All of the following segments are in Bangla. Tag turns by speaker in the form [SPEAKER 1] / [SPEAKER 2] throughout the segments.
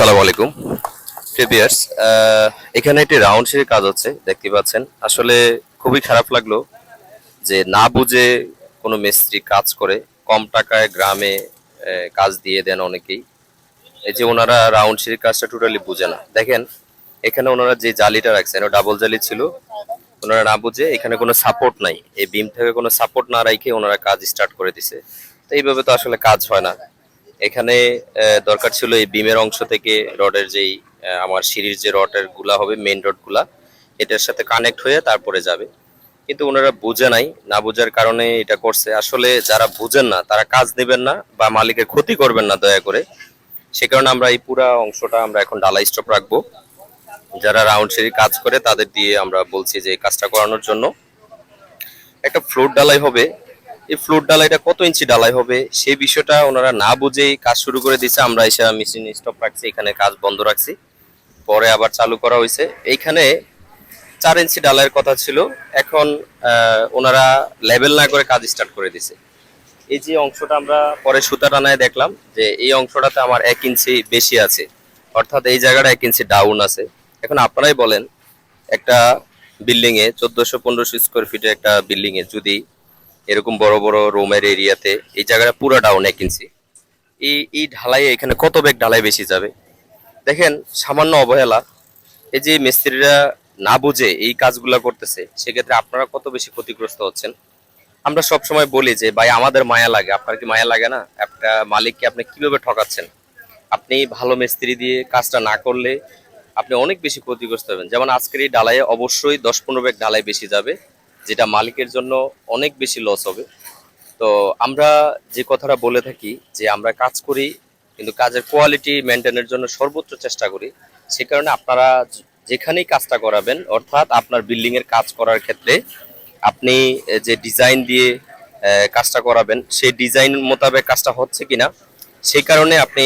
[SPEAKER 1] আসসালামু প্রিভিয়ার্স এখানে একটি রাউন্ড সিঁড়ির কাজ হচ্ছে, দেখতে পাচ্ছেন। আসলে খুবই খারাপ লাগল যে না বুঝে কোনো মিস্ত্রি কাজ করে, কম টাকায় গ্রামে কাজ দিয়ে দেন অনেকেই। এই যে ওনারা রাউন্ড সিঁড়ির কাজটা টোটালি বুঝে না। দেখেন, এখানে ওনারা যে জালিটা রাখছেন ডাবল জালি ছিল, ওনারা না বুঝে এখানে কোনো সাপোর্ট নাই। এই বিম থেকে কোনো সাপোর্ট না রেখে ওনারা কাজ স্টার্ট করে দিছে। তো এইভাবে তো আসলে কাজ হয় না। এখানে দরকার ছিল এই বিমের অংশ থেকে রডের যেই আমার সিঁড়ির যে রডেরগুলা হবে মেন রডগুলা, এটার সাথে কানেক্ট হয়ে তারপরে যাবে। কিন্তু ওনারা বুঝে নাই, না বোঝার কারণে এটা করছে। আসলে যারা বুঝেন না, তারা কাজ নেবেন না বা মালিকের ক্ষতি করবেন না, দয়া করে। সে কারণে আমরা এই পুরা অংশটা আমরা এখন ডালাই স্টপ রাখব। যারা রাউন্ড সিঁড়ি কাজ করে, তাদের দিয়ে আমরা বলছি যে কাজটা করানোর জন্য। একটা ফ্লোর ডালাই হবে এই ফ্লোর ডালাইটা কত ইঞ্চি ডালাই হবে? সেই বিষয়টা ওনারা না বুঝেই কাজ শুরু করে দিচ্ছে আমরা এসে মেশিন স্টপ রাখছি, এখানে কাজ বন্ধ রাখছি। পরে আবার চালু করা হয়েছে। এইখানে চার ইঞ্চি ডালাইয়ের কথা ছিল। এখন ওনারা লেভেল না করে কাজ স্টার্ট করে দিছে এই যে অংশটা আমরা পরে সুতা টানায় দেখলাম যে এই অংশটাতে আমার এক ইঞ্চি বেশি আছে। অর্থাৎ এই জায়গাটা এক ইঞ্চি ডাউন আছে। এখন আপনারাই বলেন, একটা বিল্ডিং এ চোদ্দশো পনেরোশো স্কোয়ার ফিটের একটা বিল্ডিং এ যদি এরকম বড় বড় রুমের এরিয়াতে, এই জায়গাটা পুরো ডাউন ইঞ্চি এই এই ঢালাই এখানে কত বেগ ঢালাই বেশি যাবে? দেখেন, সামান্য অবহেলা। এই যে মিস্ত্রিরা না বুঝে এই কাজগুলা করতেছে, সেক্ষেত্রে আপনারা কত বেশি ক্ষতিগ্রস্ত হচ্ছেন? আমরা সব সময় বলি যে, ভাই, আমাদের মায়া লাগে। আপনার কি মায়া লাগে না? একটা মালিককে আপনি কীভাবে ঠকাচ্ছেন? আপনি ভালো মিস্ত্রি দিয়ে কাজটা না করলে আপনি অনেক বেশি ক্ষতিগ্রস্ত হবেন। যেমন আজকের এই ডালাইয়ে অবশ্যই দশ পনেরো ব্যাগ ঢালাই বেশি যাবে। যেটা মালিকের জন্য অনেক বেশি লস হবে। তো আমরা যে কথাটা বলে থাকি যে আমরা কাজ করি, কিন্তু কাজের কোয়ালিটি মেনটেনের জন্য সর্বোচ্চ চেষ্টা করি। সে কারণে আপনারা যেখানেই কাজটা করাবেন, অর্থাৎ আপনার বিল্ডিং এর কাজ করার ক্ষেত্রে আপনি যে ডিজাইন দিয়ে কাজটা করাবেন, সেই ডিজাইন মোতাবেক কাজটা হচ্ছে কিনা সেই কারণে আপনি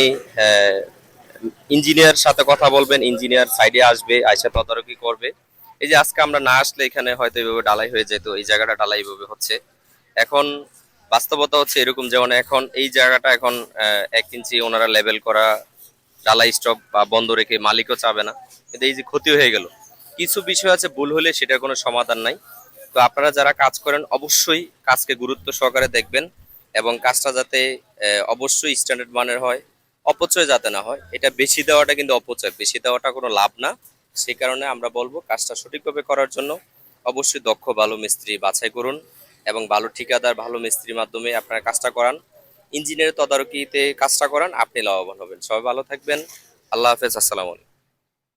[SPEAKER 1] ইঞ্জিনিয়ার সাথে কথা বলবেন ইঞ্জিনিয়ার সাইডে আসবে, আইসা তদারকি করবে। এই যে আজকে আমরা না আসলে এখানে হয়তো এইভাবে ডালাই হয়ে যেত এই জায়গাটা ডালাই এইভাবে হচ্ছে। এখন বাস্তবতা হচ্ছে এরকম যেমন এখন এই জায়গাটা এখন এক ইঞ্চি ওনারা লেভেল করা ডালাই স্টপ বা বন্ধ রেখে মালিকও চাবে না। কিন্তু এই যে ক্ষতি হয়ে গেল। কিছু বিষয় আছে, ভুল হলে সেটার কোনো সমাধান নাই। তো আপনারা যারা কাজ করেন, অবশ্যই কাজকে গুরুত্ব সহকারে দেখবেন এবং কাজটা যাতে অবশ্যই স্ট্যান্ডার্ড মানের হয়, অপচয় যাতে না হয়, এটা বেশি দেওয়াটা কিন্তু অপচয়। বেশি দেওয়াটা কোনো লাভ না। সেই কারণে আমরা বলব কাজটা সঠিকভাবে করার জন্য অবশ্যই দক্ষ, ভালো মিস্ত্রি বাছাই করুন এবং ভালো ঠিকাদার, ভালো মিস্ত্রির মাধ্যমে আপনারা কাজটা করান। ইঞ্জিনিয়ারের তদারকিতে কাজটা করান, আপনি লাভবান হবেন। সবাই ভালো থাকবেন। আল্লাহ হাফেজ, আসসালামু আলাইকুম।